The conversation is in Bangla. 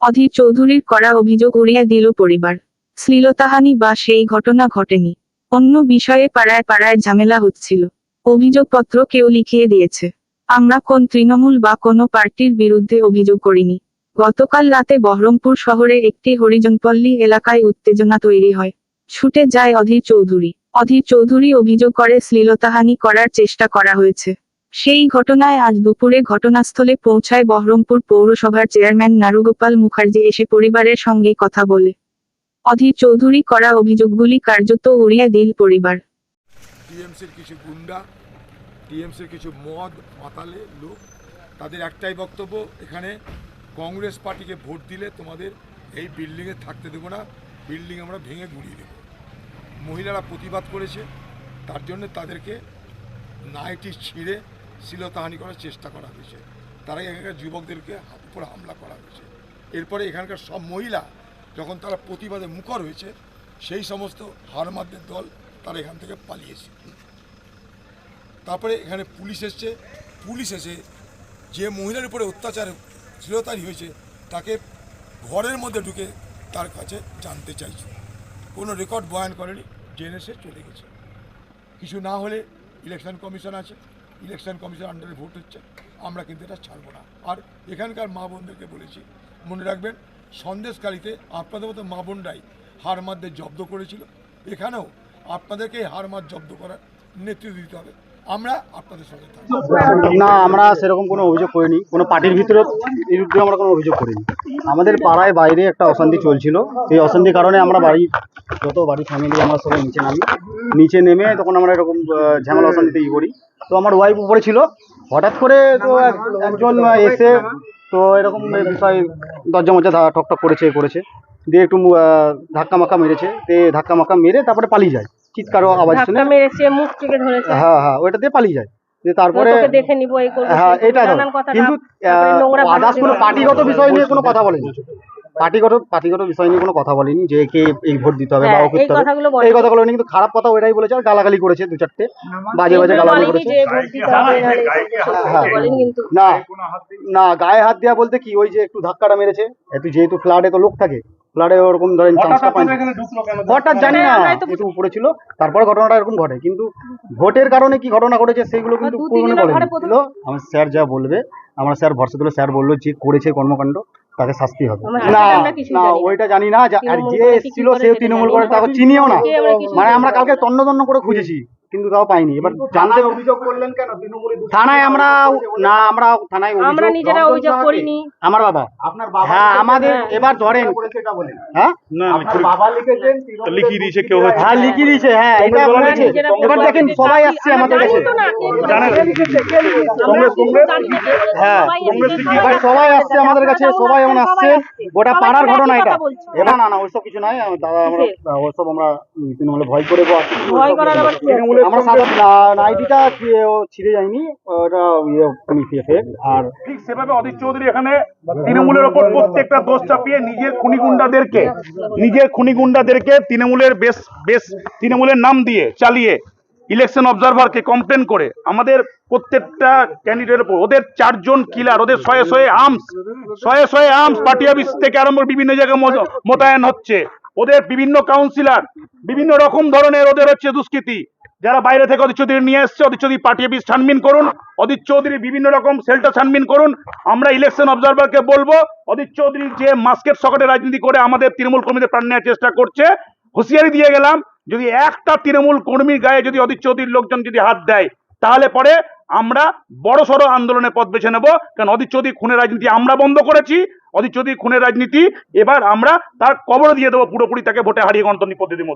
অধীর চৌধুরীর করা অভিযোগ উড়িয়ে দিল পরিবার। শ্লীলতাহানি বা সেই ঘটনা ঘটেনি। অন্য বিষয়ে পাড়ায় পাড়ায় ঝামেলা হচ্ছিল। অভিযোগপত্র কেউ লিখিয়ে দিয়েছে। আমরা কোন তৃণমূল বা কোনো পার্টির বিরুদ্ধে অভিযোগ করিনি। গতকাল রাতে বহরমপুর শহরে একটি হরিজনপল্লী এলাকায় উত্তেজনা তৈরি হয়। ছুটে যায় অধীর চৌধুরী। অধীর চৌধুরী অভিযোগ করে শ্লীলতাহানি করার চেষ্টা করা হয়েছে। সেই ঘটনায় আজ দুপুরে ঘটনাস্থলে পৌঁছায় বহরমপুর পৌরসভার চেয়ারম্যান নারুগোপাল মুখার্জি এসে পরিবারের সঙ্গে কথা বলে। অধীর চৌধুরী করা অভিযোগগুলি কার্যত উড়িয়ে দিল পরিবার। টিএমসির কিছু গুন্ডা, টিএমসির কিছু মদ মাতালে লোক, তাদের একটাই বক্তব্য, এখানে কংগ্রেস পার্টিকে ভোট দিলে তোমাদের এই বিল্ডিংয়ে থাকতে দেবো না, বিল্ডিং আমরা ভেঙে গুড়িয়ে দেবো। মহিলারা প্রতিবাদ করেছে, তার জন্য তাদেরকে নাইটি ছিঁড়ে শিলতাহানি করার চেষ্টা করা হয়েছে। তারা এখানকার যুবকদেরকে উপর হামলা করা হয়েছে। এরপরে এখানকার সব মহিলা যখন তারা প্রতিবাদে মুখর হয়েছে, সেই সমস্ত হারমাদদের দল তারা এখান থেকে পালিয়েছে। তারপরে এখানে পুলিশ এসছে। পুলিশ এসে যে মহিলার উপরে অত্যাচার শ্লীলতারি হয়েছে, তাকে ঘরের মধ্যে ঢুকে তার কাছে জানতে চাইছে। কোনো রেকর্ড বয়ান করেনি, জেনে সে চলে গেছে। কিছু না হলে ইলেকশন কমিশন আছে। ইলেকশন কমিশন আন্ডারে ভোট হচ্ছে, আমরা কিন্তু এটা ছাড়বো না। আর এখানকার মা বোনদেরকে বলেছি, মনে রাখবেন সন্দেশকারীতে আপনাদের মতো মা বোনরাই হার মাদদের জব্দ করেছিল, এখানেও আপনাদেরকে এই হার মাদ জব্দ করার নেতৃত্ব দিতে হবে, আমরা আপনাদের সঙ্গে না, আমরা সেরকম কোনো অভিযোগ করিনি, কোনো পার্টির ভিতরে বিরুদ্ধে আমরা কোনো অভিযোগ করিনি। আমাদের পাড়ায় বাইরে একটা অশান্তি চলছিল, এই অশান্তির কারণে আমরা বাড়ি, যত বাড়ি ফ্যামিলি আমরা সবাই নিচে নামি, নিচে নেমে তখন আমরা এরকম ঝামেলা অশান্তিতে ই করি। তো আমার ওয়াইফ উপরে ছিল। হঠাৎ করে তো একজন এসে তো এরকম বিষয় দরজা মজা ঠকঠক করেছে করেছে। দিয়ে একটু ধাক্কা মাক্কা মেরেছে। দিয়ে ধাক্কা মাক্কা মেরে তারপরে পালিয়ে যায়। চিৎকারও আওয়াজ শুনে। মেরেছে মুখ থেকে ধরেছে। হ্যাঁ হ্যাঁ ওইটা দিয়ে পালিয়ে যায়। তারপরে তোকে দেখে নিব এই করব হ্যাঁ এটা কিন্তু আদার্স কোনো পার্টিগত বিষয় নিয়ে কোনো কথা বলেনি। পার্টিগত পার্টিগত বিষয় নিয়ে কোনো কথা বলেনি যে কে এই ভোট দিতে হবে বা হ্যাঁ, ও করতে এই হবে। কথাগুলো এই কথাগুলো বলেনি, কিন্তু খারাপ কথা ওইটাই বলেছে আর গালাগালি করেছে দু চারটে। বাজে বাজে গালাগালি করেছে। না না গায়ে হাত দেওয়া বলতে কি ওই যে একটু ধাক্কাটা মেরেছে একটু যেহেতু ফ্ল্যাটে তো লোক থাকে ফ্ল্যাটে ওরকম ধরেন চান্সটা পায়নি হঠাৎ জানি না একটু উপরে ছিল তারপরে ঘটনাটা এরকম ঘটে কিন্তু ভোটের কারণে কি ঘটনা ঘটেছে সেগুলো কিন্তু আমার স্যার যা বলবে আমার স্যার ভরসা দিল স্যার বলল যে করেছে কর্মকাণ্ড তাকে শাস্তি হবে। না না ওইটা জানি না আর যে এসেছিল সে তৃণমূল করে তাকে চিনিও না। মানে আমরা কালকে তন্ন তন্ন করে খুঁজেছি। কিন্তু তাও পাইনি। এবার জানতে অভিযোগ করলেন কেন? তৃণমূলী থানায় আমরা না আমরা থানায় আমরা নিজেরা অভিযোগ করিনি। আমার বাবা। আপনার বাবা হ্যাঁ আমাদের এবার ধরেন। করেছে বলেন হ্যাঁ? আপনার বাবা লিখেছেন লিখিয়ে দিয়েছে কেউ হ্যাঁ লিখিয়ে দিয়েছে হ্যাঁ এটা বলেছে এবার দেখেন সবাই আসছে আমাদের কাছে। না। জানেন? না, হ্যাঁ, সবাই কংগ্রেস কি- এবার সবাই আসছে আমাদের কাছে সবাই এমন আসছে। গোটা পাড়ার ঘটনা এটা। এবার না না ওইসব কিছু নাই দাদা আমরা ওইসব আমরা তৃণমূলে ভয় করে ভয় করার আবার না। আমরা নাইটিটা ছিঁড়ে যায়নি ওটা ইয়ে আর ঠিক সেভাবে অধীর চৌধুরী এখানে তৃণমূলের ওপর প্রত্যেকটা দোষ চাপিয়ে নিজের নিজের তৃণমূলের বেশ বেশ তৃণমূলের নাম দিয়ে চালিয়ে ইলেকশন অবজারভারকে কমপ্লেন করে। আমাদের প্রত্যেকটা ক্যান্ডিডেটের উপর ওদের চারজন কিলার ওদের শয়ে শয়ে আর্মস শয়ে শয়ে আর্মস পার্টি অফিস থেকে আরম্ভ বিভিন্ন জায়গায় মোতায়েন হচ্ছে। ওদের বিভিন্ন কাউন্সিলর বিভিন্ন রকম ধরনের ওদের হচ্ছে দুষ্কৃতি। যারা বাইরে থেকে অদিত চৌধুরী নিয়ে এসছে, অদিত চৌধুরী পার্টি অফিস ছানবিন করুন, অদিত চৌধুরী বিভিন্ন রকম সেলটা ছানবিন করুন। আমরা ইলেকশন অবজারভারকে বলব, অদিত চৌধুরী যে মাস্কেট সকটে রাজনীতি করে আমাদের তৃণমূল কর্মীদের প্রাণ নেওয়ার চেষ্টা করছে, হুঁশিয়ারি দিয়ে গেলাম, যদি একটা তৃণমূল কর্মীর গায়ে যদি অদিত চৌধুরীর লোকজন যদি হাত দেয়, তাহলে পরে আমরা বড় সড়ো আন্দোলনের পথ বেছে নেব, কারণ অদিত চৌধুরী খুনের রাজনীতি আমরা বন্ধ করেছি, অদিত চৌধুরী খুনের রাজনীতি এবার আমরা তার কবর দিয়ে দেবো পুরোপুরি, তাকে ভোটে হারিয়ে গণতান্ত্রিক পদ্ধতির মধ্যে।